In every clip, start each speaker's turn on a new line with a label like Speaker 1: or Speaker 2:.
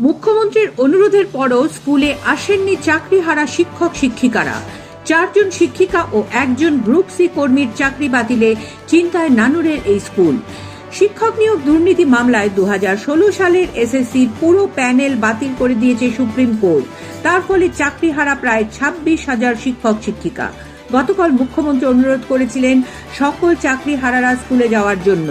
Speaker 1: মুখ্যমন্ত্রীর অনুরোধের পরও স্কুলে আসেননি চাকরিহারা শিক্ষক শিক্ষিকারা। চারজন শিক্ষিকা ও একজন গ্রুপ সি কর্মীর চাকরি বাতিলে চিন্তায় নানুরের এই স্কুল। শিক্ষক নিয়োগ দুর্নীতি মামলায় দু হাজার ষোলো সালের এসএসসির পুরো প্যানেল বাতিল করে দিয়েছে সুপ্রিম কোর্ট। তার ফলে চাকরিহারা প্রায় ছাব্বিশ হাজার শিক্ষক শিক্ষিকা। গতকাল মুখ্যমন্ত্রী অনুরোধ করেছিলেন সকল চাকরিহারারা স্কুলে যাওয়ার জন্য।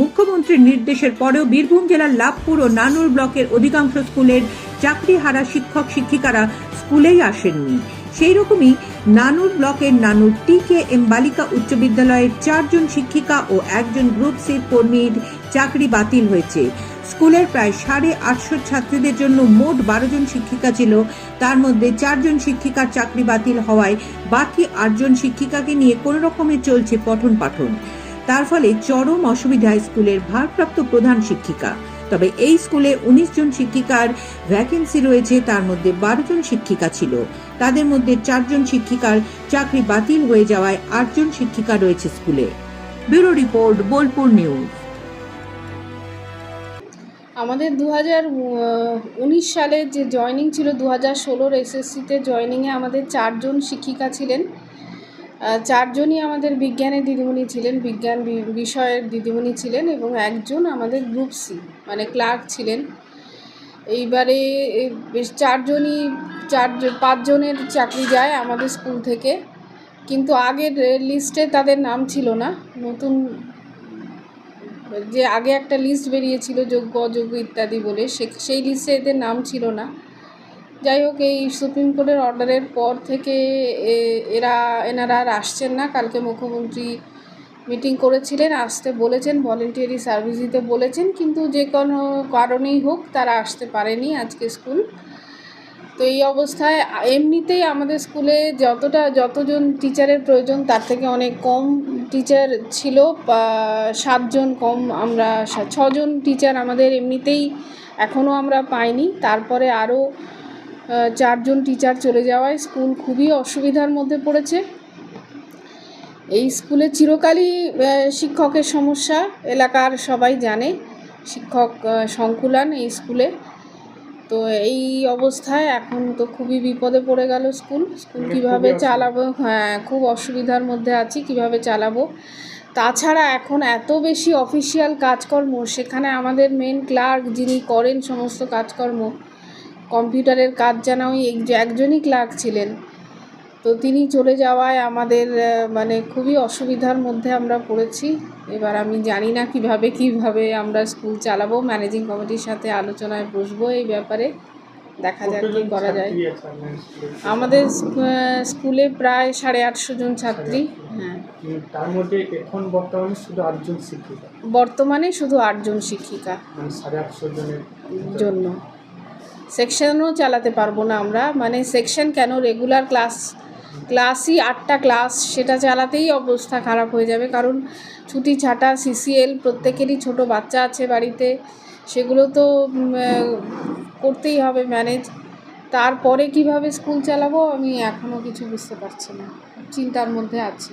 Speaker 1: মুখ্যমন্ত্রীর নির্দেশের পরেও বীরভূম জেলার লাভপুর ও নানুর ব্লকের অধিকাংশ স্কুলের চাকরি হারা শিক্ষক শিক্ষিকারা স্কুলেই আসেননি। সেই রকমই নানুর ব্লকের নানুর টি কে এম বালিকা উচ্চ বিদ্যালয়ের চারজন শিক্ষিকা ও একজন গ্রুপ সির কর্মীর চাকরি বাতিল হয়েছে। স্কুলের প্রায় সাড়ে আটশো ছাত্রীদের জন্য মোট বারো জন শিক্ষিকা ছিল। তার মধ্যে চারজন শিক্ষিকার চাকরি বাতিল হওয়ায় বাকি আটজন শিক্ষিকাকে নিয়ে কোনো রকমে চলছে পঠন পাঠন। তার ফলে চরম অসুবিধায় স্কুলের ভারপ্রাপ্ত প্রধান শিক্ষিকা। তবে এই স্কুলে উনিশ জন শিক্ষিকার ভ্যাকেন্সি রয়েছে, তার মধ্যে বারো জন শিক্ষিকা ছিল। তাদের মধ্যে চারজন শিক্ষিকার চাকরি বাতিল হয়ে যাওয়ায় আটজন শিক্ষিকা রয়েছে স্কুলে। Bureau report, Bolpur news.
Speaker 2: আমাদের দু হাজার উনিশ সালে যে জয়নিং ছিল দু হাজার ষোলোর এসএসসিতে জয়নিংয়ে আমাদের চারজন শিক্ষিকা ছিলেন। চারজনই আমাদের বিজ্ঞানের দিদিমণি ছিলেন, বিজ্ঞান বিষয়ের দিদিমণি ছিলেন এবং একজন আমাদের গ্রুপ সি মানে ক্লার্ক ছিলেন। এইবারে বেশ চারজনই, চার পাঁচজনের চাকরি যায় আমাদের স্কুল থেকে। কিন্তু আগের লিস্টে তাদের নাম ছিল না। নতুন যে আগে একটা লিস্ট বেরিয়েছিল যোগ্য অযোগ্য ইত্যাদি বলে, সে, সেই লিস্টে এদের নাম ছিল না। যাই হোক, এই সুপ্রিম কোর্টের অর্ডারের পর থেকে এরা, এনারা আর আসছেন না। কালকে মুখ্যমন্ত্রী মিটিং করেছিলেন, আসতে বলেছেন, ভলেন্টিয়ারি সার্ভিস দিতে বলেছেন, কিন্তু যে কোনো কারণেই হোক তারা আসতে পারেনি আজকে স্কুল। তো এই অবস্থায় এমনিতেই আমাদের স্কুলে যতটা, যতজন টিচারের প্রয়োজন, তার থেকে অনেক কম টিচার ছিল। সাতজন কম আমরা ছজন টিচার আমাদের এমনিতেই এখনও আমরা পাইনি। তারপরে আরও চারজন টিচার চলে যাওয়ায় স্কুল খুবই অসুবিধার মধ্যে পড়েছে। এই স্কুলে চিরকালই শিক্ষকের সমস্যা এলাকার সবাই জানে শিক্ষক সংকুলান এই স্কুলে তো এই অবস্থায় এখন তো খুবই বিপদে পড়ে গেল স্কুল স্কুল কীভাবে চালাবো? হ্যাঁ খুব অসুবিধার মধ্যে আছি কীভাবে চালাবো? তাছাড়া এখন এত বেশি অফিসিয়াল কাজকর্ম সেখানে আমাদের মেন ক্লার্ক যিনি করেন সমস্ত কাজকর্ম কম্পিউটারের কাজ জানা ওই একজনই ক্লার্ক ছিলেন। তো তিনি চলে যাওয়ায় আমাদের মানে খুবই অসুবিধার মধ্যে আমরা পড়েছি। এবার আমি জানি না কীভাবে কীভাবে আমরা স্কুল চালাবো ম্যানেজিং কমিটির সাথে আলোচনায় বসবো এই ব্যাপারে। দেখা যাক কী করা যায়? আমাদের স্কুলে প্রায় সাড়ে আটশো জন ছাত্রী হ্যাঁ।
Speaker 3: উম, তার মধ্যে এখন বর্তমানে শুধু আটজন শিক্ষিকা?
Speaker 2: বর্তমানে শুধু আটজন শিক্ষিকা।
Speaker 3: মানে সাড়ে আটশো জনের
Speaker 2: জন্য। সেকশনও চালাতে পারব না আমরা। মানে সেকশন কেন? রেগুলার ক্লাস ক্লাসই আটটা ক্লাস সেটা চালাতেই অবস্থা খারাপ হয়ে যাবে। কারণ ছুটি ছাটা সিসিএল প্রত্যেকেরই ছোট বাচ্চা আছে বাড়িতে। সেগুলো তো করতেই হবে ম্যানেজ তারপরে কীভাবে স্কুল চালাবো আমি এখনও কিছু বুঝতে পারছি না। চিন্তার মধ্যে আছি।